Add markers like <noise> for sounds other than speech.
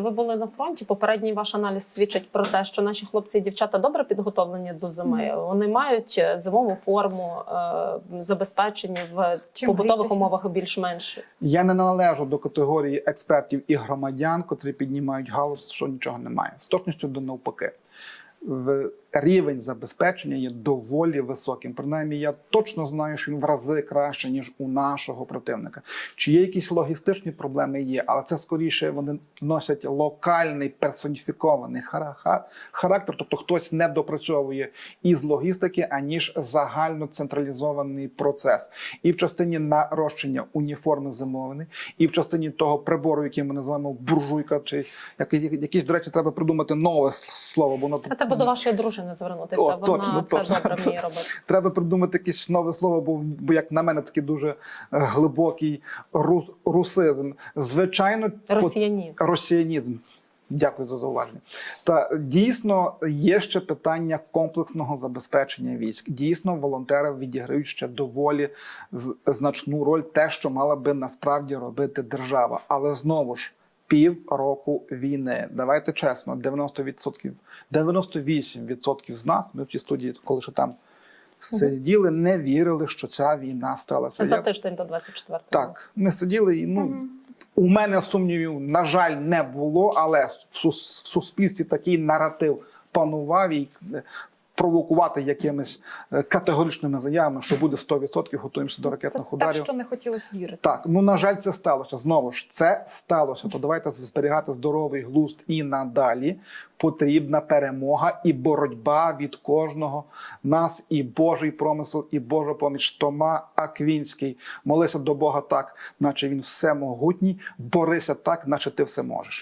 Ви були на фронті. Попередній ваш аналіз свідчить про те, що наші хлопці і дівчата добре підготовлені до зими. Вони мають е, зимову форму, е, забезпечені в Чим побутових грітися? умовах більш-менш. Я не належу до категорії експертів і громадян, котрі піднімають галузь, що нічого немає. З точністю до навпаки. В- Рівень забезпечення є доволі високим. Принаймні, я точно знаю, що він в рази краще, ніж у нашого противника. Чи є якісь логістичні проблеми? Є, але це скоріше вони носять локальний персоніфікований хара- характер, тобто хтось не допрацьовує із логістики, аніж загально централізований процес. І в частині нарощення уніформи замовлений, і в частині того прибору, який ми називаємо буржуйка, чи який- якийсь, до речі, треба придумати нове слово, бо воно треба до вашої дружини звернутися. О, Вона точно, це точно. добре вміє <laughs> робити. Треба придумати якесь нове слово, бо, бо як на мене, такий дуже е, глибокий рус, русизм. Звичайно, по- Росіянізм. росіянізм. Дякую за зауваження. Та дійсно є ще питання комплексного забезпечення військ. Дійсно, волонтери відіграють ще доволі значну роль, те, що мала би насправді робити держава. Але знову ж. Пів року війни. Давайте чесно, 90%, 98% з нас, ми в цій студії, коли ще там сиділи, не вірили, що ця війна сталася. За тиждень до 24-го. так, ми сиділи і ну. У мене сумнівів, на жаль, не було, але в суспільстві такий наратив панував і провокувати якимись е, категоричними заявами, що буде 100%, готуємося до ракетних те, ударів. що не хотілося вірити. Так, ну на жаль, це сталося. Знову ж це сталося. То давайте зберігати здоровий глузд і надалі. Потрібна перемога і боротьба від кожного нас, і Божий промисел, і Божа поміч. Тома Аквінський. Молися до Бога так, наче він всемогутній. Борися так, наче ти все можеш.